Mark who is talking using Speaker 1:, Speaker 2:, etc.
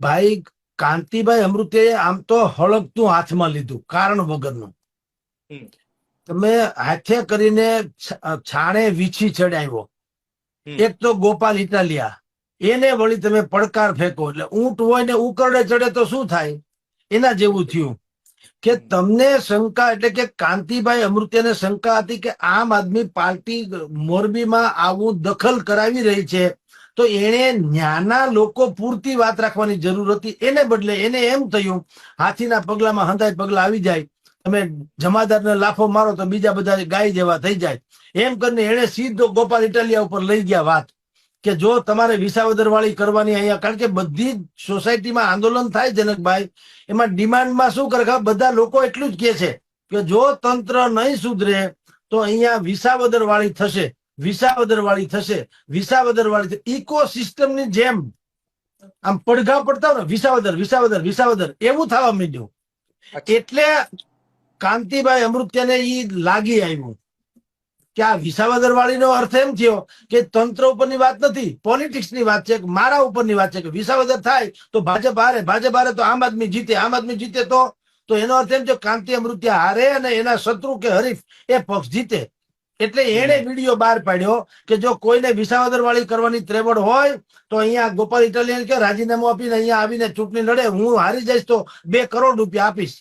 Speaker 1: ભાઈ કાંતિભાઈ અમૃતે આમ તો હળગતું હાથમાં લીધું કારણ વગરનું. તમે હાથે કરીને છાણે વીછી ચડાવ્યો. એક તો ગોપાલ ઇટાલિયા એને વળી તમે પડકાર ફેંકો એટલે ઊંટ હોય ને ઉકરડે ચડે તો શું થાય? એના જેવું થયું. કે તમને શંકા એટલે કે કાંતિભાઈ અમૃત્યને શંકા હતી કે આમ આદમી પાર્ટી મોરબીમાં આવું દખલ કરાવી રહી છે. તો એણે ન્યાના લોકો પૂરતી વાત રાખવાની જરૂર હતી. એને બદલે એને એમ થયું, હાથીના પગલામાં હંધાય પગલા આવી જાય, તમે જમાદારને લાફો મારો તો બીજા બધા ગાય જેવા થઈ જાય. એમ કરીને એણે સીધો ગોપાલ ઇટાલિયા ઉપર લઈ ગયા વાત, કે જો તમારે વિસાવદર વાળી કરવાની અહીંયા, કારણ કે બધી જ સોસાયટીમાં આંદોલન થાય જનકભાઈ, એમાં ડિમાન્ડમાં શું કરે બધા લોકો એટલું જ કે છે કે જો તંત્ર નહીં સુધરે, તો અહીંયા વિસાવદર વાળી થશે. વિસાવદર વાળી થશે. વિસાવદર વાળી ઇકો સિસ્ટમની જેમ આમ પડઘા પડતા ને વિસાવદર વિસાવદર વિસાવદર એવું થવા માંડ્યું. એટલે કાંતિભાઈ અમૃત્યને ઈ લાગી આવ્યું કે આ વિસાવદર વાળીનો અર્થ એમ થયો કે તંત્ર ઉપરની વાત નથી પોલિટિક્સની વાત છે કે મારા ઉપરની વાત છે કે વિસાવદર થાય તો ભાજપ હારે ભાજપ હારે તો આમ આદમી જીતે આમ આદમી જીતે તો તો એનો અર્થ એમ છે કાંતિ અમૃત્ય હારે અને એના શત્રુ કે હરીફ એ પક્ષ જીતે. એટલે એણે વીડિયો બહાર પાડ્યો કે જો કોઈને વિસાવદર વાળી કરવાની ત્રેવડ હોય તો અહીંયા ગોપાલ ઇટાલિયન કે રાજીનામું આપીને અહીંયા આવીને ચૂંટણી લડે હું હારી જઈશ તો બે કરોડ રૂપિયા આપીશ.